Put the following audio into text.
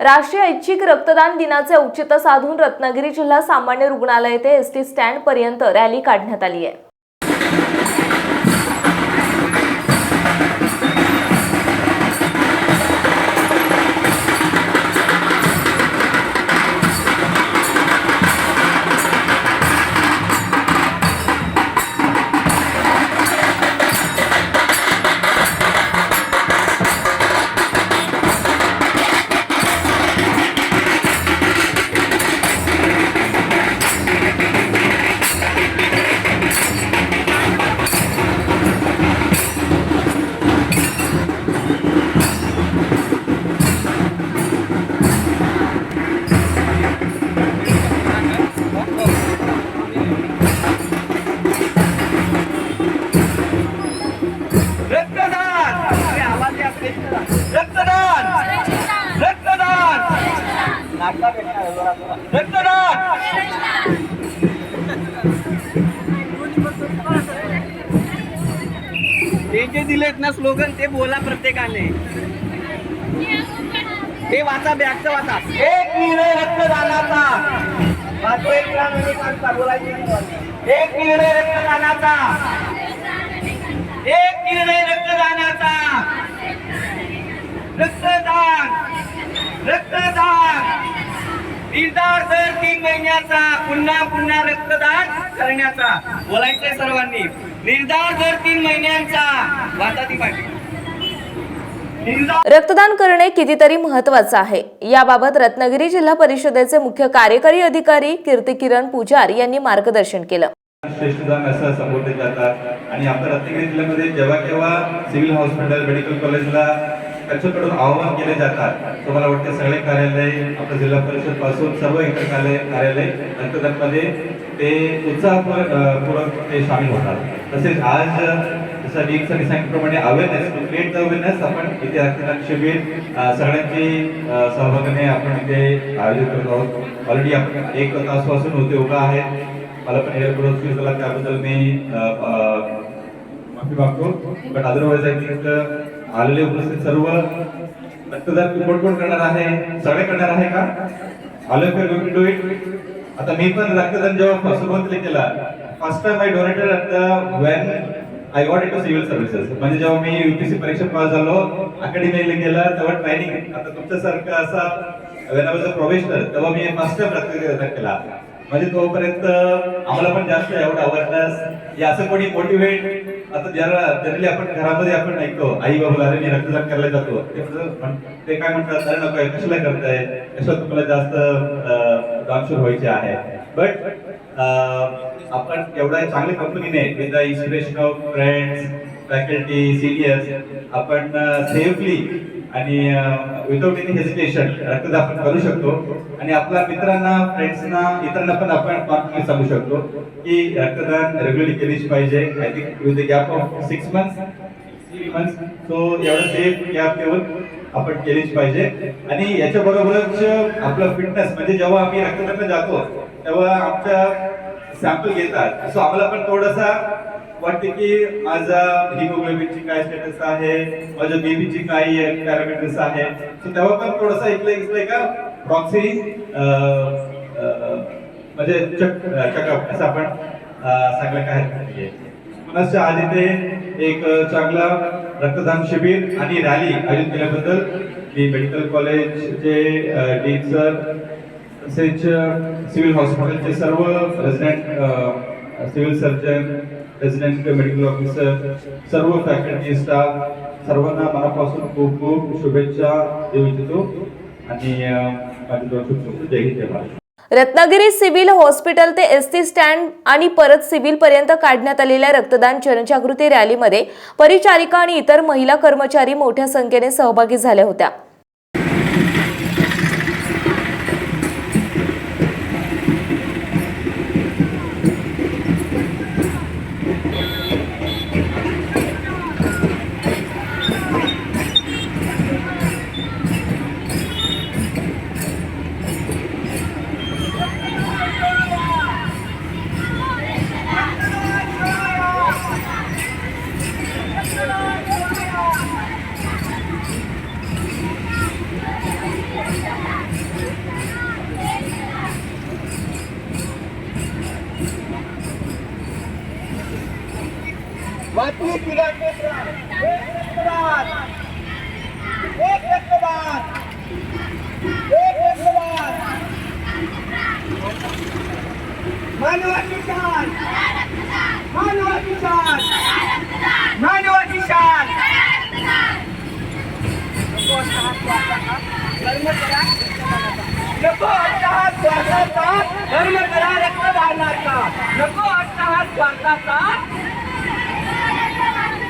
राष्ट्रीय ऐच्छिक रक्तदान दिनाचे औचित्य साधून रत्नागिरी जिल्हा सामान्य रुग्णालय ते एस टी स्टँड पर्यंत रॅली काढण्यात आली आहे. ते जे दिलेत ना स्लोगन ते बोला प्रत्येकाने. ते वाचा बॅगचं वाचा. एक निर्णय रक्तदानाचा. एक एक निर्णय रक्तदानाचा. एक निर्णय रक्तदानाचा. रक्तदान रक्तदान. निर्धार दर तीन महिन्याचा पुन्हा पुन्हा रक्तदान. करण्याचा बोलायचंय सर्वांनी. निर्धार दर तीन महिन्यांचा. वाचा ती पाठी निर्धार रक्तदान करणे कितीतरी महत्वाचं आहे. याबाबत रत्नागिरी जिल्हा परिषदेचे मुख्य कार्यकारी अधिकारी कीर्ती किरण पुजार यांनी मार्गदर्शन केलं. श्रेष्ठदान असं संबोधले जातात. आणि आपल्या रत्नागिरी जिल्ह्यामध्ये जेव्हा केव्हा सिव्हिल हॉस्पिटल मेडिकल कॉलेजला त्याच्याकडून आवाहन केले जातात. तर मला वाटतं सगळे कार्यालय आपल्या जिल्हा परिषदपासून सर्व इतर कार्यालय कार्यालय अंतर्गतमध्ये ते उत्साहपूर्वक ते सामील होतात. तसेच आज जसं मी सरांनी सांगितल्याप्रमाणे awareness to create the awareness आपण इथे रक्तदान शिबिर सगळ्यांची सहभागाने आपण इथे आयोजित करत आहोत. ऑलरेडी आपण एक तासपासून होते उभा आहे मला पण एअरपोर्ट फील झाला त्याबद्दल मी माफी मागतो. बट अदरवाईज आय थिंक आलेले उपस्थित सर्व रक्तदान कोण कोण करणार आहे? सगळे करणार आहे का? आलो डू इट आता मी पण रक्तदान जेव्हा सुरुवातीला केला first time I donated the when I what it civil services म्हणजे जेव्हा मी युपीसी परीक्षा पास झालो अकॅडमीला गेला तेव्हा ट्रेनिंग आता तुमच्यासारखं असा when I was a professional तेव्हा मी फर्स्ट टाइम रक्तदान केला. म्हणजे तोपर्यंत आम्हाला पण जास्त एवढं अवेअरनेस या असं कोणी मोटिवेट आता ज्याला जनरली आपण घरामध्ये आपण ऐकतो आई बाबा अरे मी रक्तदान करायला जातो. ते काय म्हणतात अरे नको कशाला करताय? कशाला तुम्हाला जास्त डॉक्टर दानशूर व्हायचे आहे. बट आपण एवढ्या चांगल्या कंपनीने with the inspiration of friends faculty seniors आपण सेफली आणि विदाउट एनी हेजिटेशन रक्तदान आपण करू शकतो. आणि आपल्या मित्रांना फ्रेंड्सना इतरांना पण आपण कॉन्फिडन्स सांगू शकतो की रक्तदान रेग्युलरली केलीच पाहिजे. I think with the gap of six months three months so एवढं सेफ गॅप ठेवून आपण केलीच पाहिजे. आणि याच्या बरोबरच आपलं फिटनेस म्हणजे जेव्हा आम्ही रक्तदानला जातो तेव्हा आमच्या सॅम्पल घेतात. सो आम्हाला पण थोडासा वाटते की माझा हिमोग्लोबिनची काय स्टेटस आहे माझ्या बेबीची काय पॅरामीटर्स आहे. तेव्हा पण थोडासा इथलं इथलं का प्रॉक्सी म्हणजे चक चकअप असं आपण सांगलं काय पुनश्च आज इथे एक चांगला रक्तदान शिबिर आणि रॅली आयोजित केल्याबद्दल मी मेडिकल कॉलेजचे डीन सर तसेच सिव्हिल हॉस्पिटलचे सर्व resident civil surgeon resident medical officer सर्व फॅकल्टी स्टाफ सर्वांना मनापासून खूप खूप शुभेच्छा देऊ इच्छितो आणि अं, माझे दोन शुभेच्छा जय हिंद जय रत्नागिरी सिव्हिल हॉस्पिटल ते एस टी स्टँड आणि परत सिव्हिल पर्यंत काढण्यात आलेल्या रक्तदान जनजागृती रॅलीमध्ये परिचारिका आणि इतर महिला कर्मचारी मोठ्या संख्येने सहभागी झाल्या होत्या. रक्तदान मानवाची शान मानवाची शान मानवाची शान नको अट्टहास स्वार्थाचा धर्म करा रक्तदानाचा नको अट्टहास स्वार्थाचा नको अट्टहास स्वार्थाचा